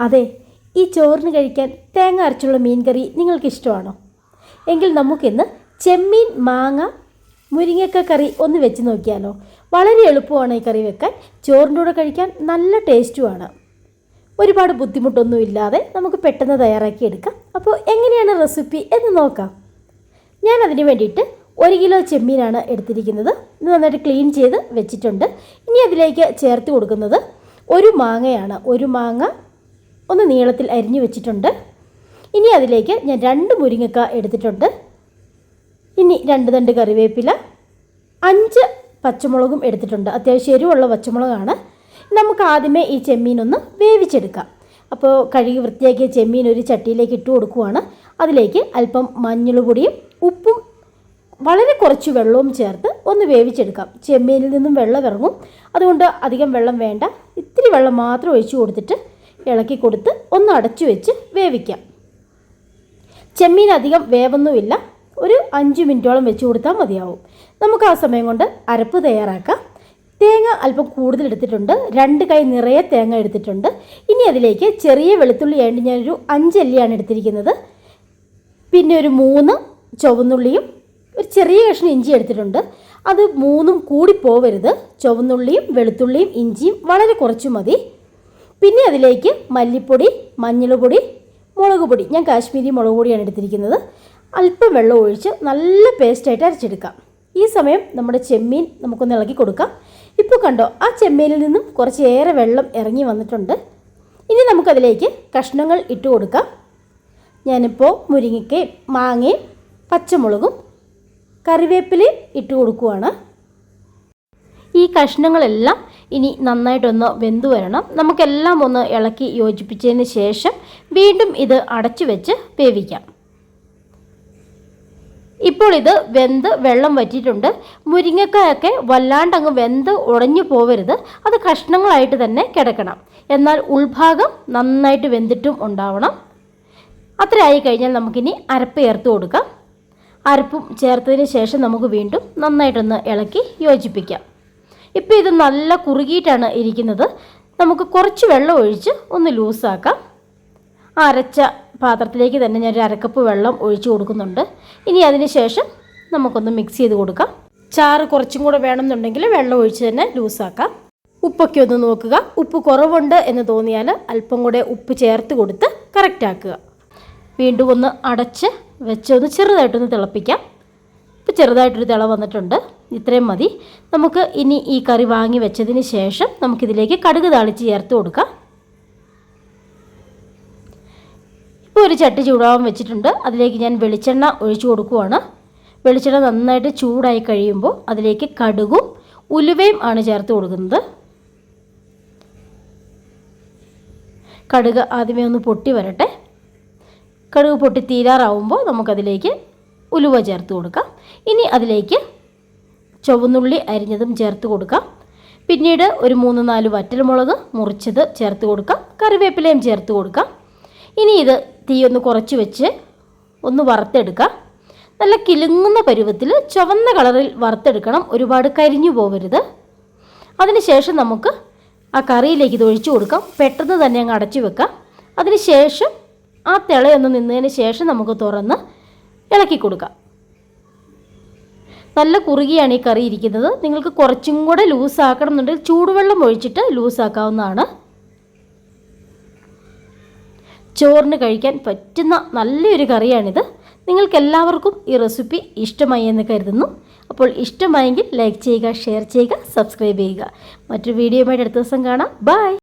അതെ ഈ ചോറിന് കഴിക്കാൻ തേങ്ങ അരച്ചുള്ള മീൻ കറി നിങ്ങൾക്ക് ഇഷ്ടമാണോ എങ്കിൽ നമുക്കിന്ന് ചെമ്മീൻ മാങ്ങ മുരിങ്ങക്ക കറി ഒന്ന് വെച്ച് നോക്കിയാലോ. വളരെ എളുപ്പമാണ് ഈ കറി വെക്കാൻ. ചോറിന്റെ കൂടെ കഴിക്കാൻ നല്ല ടേസ്റ്റുമാണ്. ഒരുപാട് ബുദ്ധിമുട്ടൊന്നും ഇല്ലാതെ നമുക്ക് പെട്ടെന്ന് തയ്യാറാക്കി എടുക്കാം. അപ്പോൾ എങ്ങനെയാണ് റെസിപ്പി എന്ന് നോക്കാം. ഞാൻ അതിന് വേണ്ടിയിട്ട് ഒരു കിലോ ചെമ്മീനാണ് എടുത്തിരിക്കുന്നത്. ഇത് നന്നായിട്ട് ക്ലീൻ ചെയ്ത് വെച്ചിട്ടുണ്ട്. ഇനി അതിലേക്ക് ചേർത്ത് കൊടുക്കുന്നത് ഒരു മാങ്ങയാണ്. ഒരു മാങ്ങ ഒന്ന് നീളത്തിൽ അരിഞ്ഞു വെച്ചിട്ടുണ്ട്. ഇനി അതിലേക്ക് ഞാൻ രണ്ട് മുരിങ്ങക്ക എടുത്തിട്ടുണ്ട്. ഇനി രണ്ട് തണ്ട് കറിവേപ്പില അഞ്ച് പച്ചമുളകും എടുത്തിട്ടുണ്ട്. അത്യാവശ്യം എരിവുള്ള പച്ചമുളകാണ്. നമുക്ക് ആദ്യമേ ഈ ചെമ്മീനൊന്ന് വേവിച്ചെടുക്കാം. അപ്പോൾ കഴുകി വൃത്തിയാക്കിയ ചെമ്മീൻ ഒരു ചട്ടിയിലേക്ക് ഇട്ട് കൊടുക്കുവാണ്. അതിലേക്ക് അല്പം മഞ്ഞൾപൊടിയും ഉപ്പും വളരെ കുറച്ച് വെള്ളവും ചേർത്ത് ഒന്ന് വേവിച്ചെടുക്കാം. ചെമ്മീനിൽ നിന്നും വെള്ളം ഇറങ്ങും. അതുകൊണ്ട് അധികം വെള്ളം വേണ്ട. ഇത്തിരി വെള്ളം മാത്രം ഒഴിച്ചു കൊടുത്തിട്ട് ഇളക്കി കൊടുത്ത് ഒന്ന് അടച്ചു വെച്ച് വേവിക്കാം. ചെമ്മീൻ അധികം വേവൊന്നുമില്ല. ഒരു അഞ്ച് മിനിറ്റോളം വെച്ച് കൊടുത്താൽ മതിയാവും. നമുക്ക് ആ സമയം കൊണ്ട് അരപ്പ് തയ്യാറാക്കാം. തേങ്ങ അല്പം കൂടുതൽ എടുത്തിട്ടുണ്ട്. രണ്ട് കൈ നിറയെ തേങ്ങ എടുത്തിട്ടുണ്ട്. ഇനി അതിലേക്ക് ചെറിയ വെളുത്തുള്ളി ആയിട്ട് ഞാനൊരു അഞ്ചല്ലിയാണ് എടുത്തിരിക്കുന്നത്. പിന്നെ ഒരു മൂന്ന് ചുവന്നുള്ളിയും ഒരു ചെറിയ കഷ്ണം ഇഞ്ചി എടുത്തിട്ടുണ്ട്. അത് മൂന്നും കൂടി പോവരുത്. ചുവന്നുള്ളിയും വെളുത്തുള്ളിയും ഇഞ്ചിയും വളരെ കുറച്ച് മതി. പിന്നെ അതിലേക്ക് മല്ലിപ്പൊടി മഞ്ഞൾപ്പൊടി മുളക് പൊടി ഞാൻ കാശ്മീരി മുളക് പൊടിയാണ് എടുത്തിരിക്കുന്നത്. അല്പം വെള്ളം ഒഴിച്ച് നല്ല പേസ്റ്റായിട്ട് അരച്ചെടുക്കാം. ഈ സമയം നമ്മുടെ ചെമ്മീൻ നമുക്കൊന്ന് ഇളക്കി കൊടുക്കാം. ഇപ്പോൾ കണ്ടോ ആ ചെമ്മീനിൽ നിന്നും കുറച്ചേറെ വെള്ളം ഇറങ്ങി വന്നിട്ടുണ്ട്. ഇനി നമുക്കതിലേക്ക് കഷ്ണങ്ങൾ ഇട്ട് കൊടുക്കാം. ഞാനിപ്പോൾ മുരിങ്ങയ്ക്കയും മാങ്ങയും പച്ചമുളകും കറിവേപ്പിലയും ഇട്ട് കൊടുക്കുവാണ്. ഈ കഷ്ണങ്ങളെല്ലാം ഇനി നന്നായിട്ടൊന്ന് വെന്തു വരണം. നമുക്കെല്ലാം ഒന്ന് ഇളക്കി യോജിപ്പിച്ചതിന് ശേഷം വീണ്ടും ഇത് അടച്ചു വെച്ച് വേവിക്കാം. ഇപ്പോൾ ഇത് വെന്ത് വെള്ളം വറ്റിയിട്ടുണ്ട്. മുരിങ്ങക്കായൊക്കെ വല്ലാണ്ടങ്ങ് വെന്ത് ഉടഞ്ഞു പോവരുത്. അത് കഷ്ണങ്ങളായിട്ട് തന്നെ കിടക്കണം. എന്നാൽ ഉൾഭാഗം നന്നായിട്ട് വെന്തിട്ടും ഉണ്ടാവണം. അത്രയായി കഴിഞ്ഞാൽ നമുക്കിനി അരപ്പ് ചേർത്ത് കൊടുക്കാം. അരപ്പും ചേർത്തതിന് ശേഷം നമുക്ക് വീണ്ടും നന്നായിട്ടൊന്ന് ഇളക്കി യോജിപ്പിക്കാം. ഇപ്പോൾ ഇത് നല്ല കുറുകിയിട്ടാണ് ഇരിക്കുന്നത്. നമുക്ക് കുറച്ച് വെള്ളം ഒഴിച്ച് ഒന്ന് ലൂസാക്കാം. അരച്ച പാത്രത്തിലേക്ക് തന്നെ ഞാൻ ഒരു അരക്കപ്പ് വെള്ളം ഒഴിച്ചു കൊടുക്കുന്നുണ്ട്. ഇനി അതിന് ശേഷം നമുക്കൊന്ന് മിക്സ് ചെയ്ത് കൊടുക്കാം. ചാറ് കുറച്ചും കൂടെ വേണമെന്നുണ്ടെങ്കിൽ വെള്ളം ഒഴിച്ച് തന്നെ ലൂസാക്കാം. ഉപ്പൊക്കെ ഒന്ന് നോക്കുക. ഉപ്പ് കുറവുണ്ട് എന്ന് തോന്നിയാൽ അല്പം കൂടെ ഉപ്പ് ചേർത്ത് കൊടുത്ത് കറക്റ്റാക്കുക വീണ്ടും ഒന്ന് അടച്ച് വെച്ച് ഒന്ന് ചെറുതായിട്ടൊന്ന് തിളപ്പിക്കാം. ഇപ്പോൾ ചെറുതായിട്ടൊരു തിള വന്നിട്ടുണ്ട്. ഇത്രയും മതി. നമുക്ക് ഇനി ഈ കറി വാങ്ങി വെച്ചതിന് ശേഷം നമുക്കിതിലേക്ക് കടുക് താളിച്ച് ചേർത്ത് കൊടുക്കാം. ഇപ്പോൾ ഒരു ചട്ടി ചൂടാവാൻ വെച്ചിട്ടുണ്ട്. അതിലേക്ക് ഞാൻ വെളിച്ചെണ്ണ ഒഴിച്ചു കൊടുക്കുവാണ്. വെളിച്ചെണ്ണ നന്നായിട്ട് ചൂടായി കഴിയുമ്പോൾ അതിലേക്ക് കടുകും ഉലുവയും ആണ് ചേർത്ത് കൊടുക്കുന്നത്. കടുക് ആദ്യമേ ഒന്ന് പൊട്ടി വരട്ടെ. കടുക് പൊട്ടി തീരാറാവുമ്പോൾ നമുക്കതിലേക്ക് ഉലുവ ചേർത്ത് കൊടുക്കാം. ഇനി അതിലേക്ക് ചുവന്നുള്ളി അരിഞ്ഞതും ചേർത്ത് കൊടുക്കാം. പിന്നീട് ഒരു മൂന്ന് നാല് വറ്റൽമുളക് മുറിച്ചത് ചേർത്ത് കൊടുക്കാം. കറിവേപ്പിലയും ചേർത്ത് കൊടുക്കാം. ഇനി ഇത് തീ ഒന്ന് കുറച്ച് വെച്ച് ഒന്ന് വറുത്തെടുക്കാം. നല്ല കിലുങ്ങുന്ന പരുവത്തിൽ ചുവന്ന കളറിൽ വറുത്തെടുക്കണം. ഒരുപാട് കരിഞ്ഞു പോകരുത് അതിനുശേഷം നമുക്ക് ആ കറിയിലേക്ക് ഇത് ഒഴിച്ചു കൊടുക്കാം. പെട്ടെന്ന് തന്നെ അങ്ങ് അടച്ചു വെക്കാം. അതിനുശേഷം ആ തിളയൊന്ന് നിന്നതിന് ശേഷം നമുക്ക് തുറന്ന് ഇളക്കി കൊടുക്കാം. നല്ല കുറുകിയാണ് ഈ കറി ഇരിക്കുന്നത്. നിങ്ങൾക്ക് കുറച്ചും കൂടെ ലൂസാക്കണം എന്നുണ്ടെങ്കിൽ ചൂടുവെള്ളം ഒഴിച്ചിട്ട് ലൂസാക്കാവുന്നതാണ്. ചോറിന് കഴിക്കാൻ പറ്റുന്ന നല്ലൊരു കറിയാണിത്. നിങ്ങൾക്ക് എല്ലാവർക്കും ഈ റെസിപ്പി ഇഷ്ടമായി എന്ന് കരുതുന്നു. അപ്പോൾ ഇഷ്ടമായെങ്കിൽ ലൈക്ക് ചെയ്യുക ഷെയർ ചെയ്യുക സബ്സ്ക്രൈബ് ചെയ്യുക. മറ്റൊരു വീഡിയോയുമായിട്ട് അടുത്ത ദിവസം കാണാം. ബൈ!